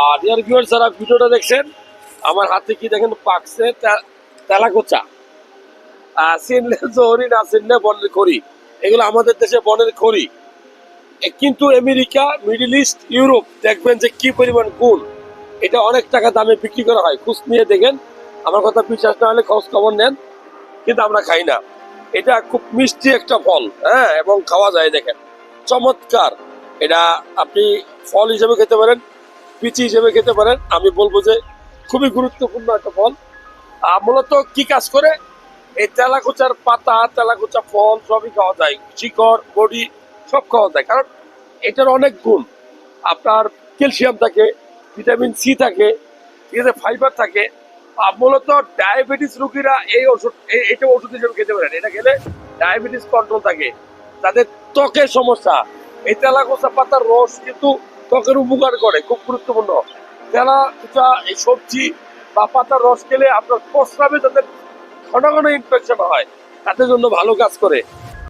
আর dear viewer যারা ভিডিওটা দেখছেন, আমার হাতে কি দেখেন, পাকছে তেলাকোচা। চিনলে জহরি না চিনলে বনের খড়ি। এগুলো আমাদের দেশে বনের খড়ি। কিন্তু আমেরিকা, মিডল ইস্ট, ইউরোপ দেখবেন যে কি পরিমাণ গুণ। এটা অনেক টাকা দামে বিক্রি করা হয়। খুশ নিয়ে দেখেন। আমার কথা বিশ্বাস না হলে খোঁজ খবর নেন, কিন্তু আমরা খাই না। এটা খুব মিষ্টি একটা ফল হ্যাঁ এবং খাওয়া যায়, দেখেন। চমৎকার। এটা আপনি ফল হিসেবে খেতে পারেন। পিচি হিসেবে খেতে পারেন, আমি বলব যে খুবই গুরুত্বপূর্ণ একটা ফল। মূলত কি কাজ করে? এই তেলাকুচার পাতা, তেলাকুচা ফল সবই খাওয়া যায়। শিকড়, বডি সব খাওয়া যায়, কারণ এটার অনেক গুণ। আপনার ক্যালসিয়াম থাকে, ভিটামিন সি থাকে, ঠিক আছে, ফাইবার থাকে। মূলত ডায়াবেটিস রোগীরা এই ওষুধ এটা ওষুধ হিসেবে খেতে পারেন। এটা খেলে ডায়াবেটিস কন্ট্রোল থাকে। তাদের ত্বকের সমস্যা। এই তেলাকোচা পাতার রস কিন্তু ত্বকের উপকার করে, খুব গুরুত্বপূর্ণ। তেলাকুচা এই সবজি বা পাতার রস খেলে আপনার প্রস্রাবে তাদের ঘন ঘন ইনফেকশন হয়, তাদের জন্য ভালো কাজ করে।